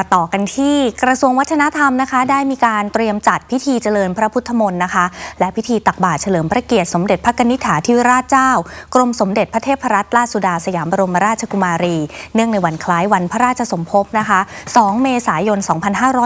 มาต่อกันที่กระทรวงวัฒนธรรมนะคะ ได้มีการเตรียมจัดพิธีเจริญพระพุทธมนต์นะคะ และพิธีตักบาตรเฉลิมพระเกียรติสมเด็จพระกนิษฐาธิราชเจ้า กรมสมเด็จพระเทพรัตนราชสุดาสยามบรมราชกุมารี เนื่องในวันคล้ายวันพระราชสมภพนะคะ 2 เมษายน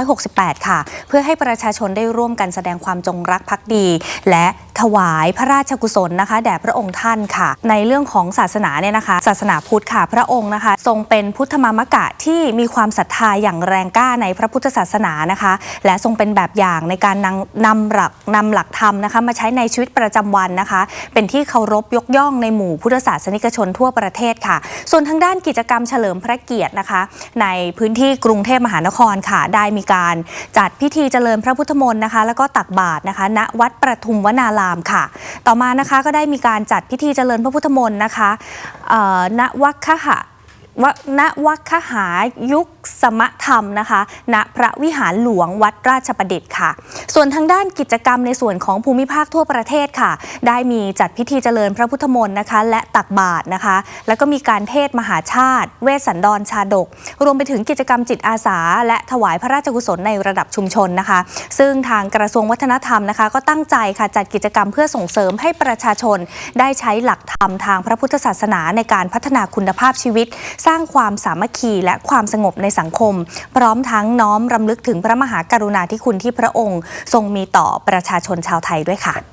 2568 ค่ะ เพื่อให้ประชาชนได้ร่วมกันแสดงความจงรักภักดี และ ถวายพระราชกุศลนะคะแด่พระองค์ท่านค่ะ ในเรื่องของศาสนาเนี่ยนะคะ ศาสนาพุทธค่ะพระองค์นะคะ ทรงเป็นพุทธมามกะที่มีความศรัทธาอย่างแรงกล้าในพระพุทธศาสนานะคะ และทรงเป็นแบบอย่างในการนำนำหลักนำหลักธรรมนะคะมาใช้ในชีวิตประจำวันนะคะ เป็นที่เคารพยกย่องในหมู่พุทธศาสนิกชนทั่วประเทศค่ะ ส่วนทางด้านกิจกรรมเฉลิมพระเกียรตินะคะ ในพื้นที่กรุงเทพมหานครค่ะ ได้มีการจัดพิธีเจริญพระพุทธมนต์นะคะ แล้วก็ตักบาตรนะคะ ณวัดประทุมวนารามค่ะ ต่อมานะคะก็ได้มีการจัดพิธีเจริญพระพุทธมนต์นะคะณวัคคหะณวัคคหายุคสมธรรมนะคะณพระวิหารหลวงวัดราชประดิษฐ์ค่ะ ส่วนทางด้านกิจกรรมในส่วนของภูมิภาคทั่วประเทศค่ะ ได้มีจัดพิธีเจริญพระพุทธมนต์นะคะ และตักบาตรนะคะ แล้วก็มีการเทศมหาชาติ เวสสันดรชาดก รวมไปถึงกิจกรรมจิตอาสา และถวายพระราชกุศลในระดับชุมชนนะคะ ซึ่งทางกระทรวงวัฒนธรรมนะคะ ก็ตั้งใจค่ะจัดกิจกรรมเพื่อส่งเสริมให้ประชาชน ได้ใช้หลักธรรมทางพระพุทธศาสนาในการพัฒนาคุณภาพชีวิต สร้างความสามัคคีและความสงบในสังคม พร้อมทั้งน้อมรำลึกถึงพระมหากรุณาธิคุณที่พระองค์ ทรงมีต่อประชาชนชาวไทยด้วยค่ะ